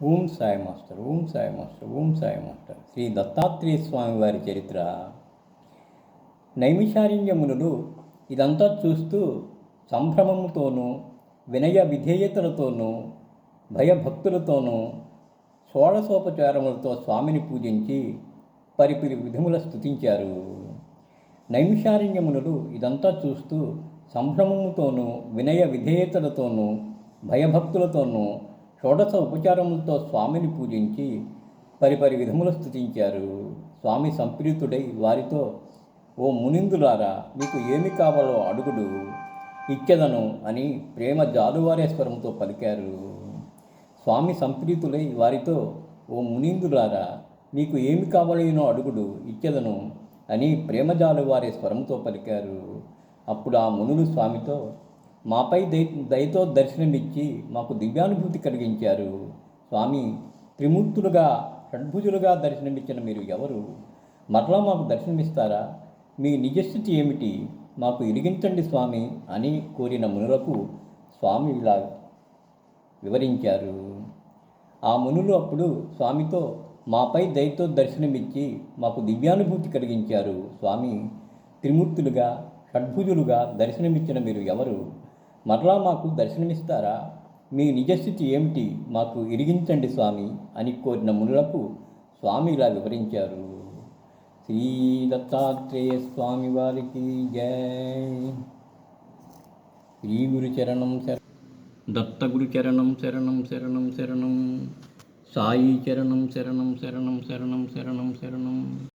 Om Sai master Om Sai master Om Sai master. Shri Dattatreya Swami వారి చరిత్ర. నైమిషారణ్యమునులు ఇదంతా చూస్తూ సంభ్రమముతోనూ వినయ విధేయతలతోనూ భయభక్తులతోనూ షోడశోపచారములతో స్వామిని పూజించి పరిపిరి విధముల స్థుతించారు నైమిషారణ్యమునులు ఇదంతా చూస్తూ సంభ్రమముతోనూ వినయ విధేయతలతోనూ భయభక్తులతోనూ షోడశ ఉపచారములతో స్వామిని పూజించి పరిపరి విధములు స్థుతించారు స్వామి సంప్రీతుడై వారితో ఓ మునిందులారా మీకు ఏమి కావాలో అడుగుడు ఇచ్చెదను అని ప్రేమ జాలువారేశ్వరంతో పలికారు. స్వామి సంప్రీతులై వారితో ఓ మునిందులారా మీకు ఏమి కావాలేనో అడుగుడు ఇచ్చెదను అని ప్రేమజాలు వారి స్వరంతో పలికారు. అప్పుడు ఆ మునులు స్వామితో మాపై దయ దయతో దర్శనమిచ్చి మాకు దివ్యానుభూతి కలిగించారు. స్వామి త్రిమూర్తులుగా షడ్భుజులుగా దర్శనమిచ్చిన మీరు ఎవరు? మరలా మాకు దర్శనమిస్తారా? మీ నిజస్థితి ఏమిటి? మాకు ఇరిగించండి స్వామి అని కోరిన మునులకు స్వామి ఇలా వివరించారు. ఆ మునులు అప్పుడు స్వామితో మాపై దయతో దర్శనమిచ్చి మాకు దివ్యానుభూతి కలిగించారు. స్వామి త్రిమూర్తులుగా షడ్భుజులుగా దర్శనమిచ్చిన మీరు ఎవరు? మరలా మాకు దర్శనమిస్తారా? మీ నిజస్థితి ఏమిటి? మాకు ఇరిగించండి స్వామి అని కోరిన మునులకు స్వామి ఇలా వివరించారు. శ్రీ దత్తాత్రేయ స్వామి వారికి జై. శ్రీ గురు చరణం శర దత్తగురు చరణం శరణం శరణం శరణం. సాయి చరణం శరణం శరణం శరణం శరణం శరణం.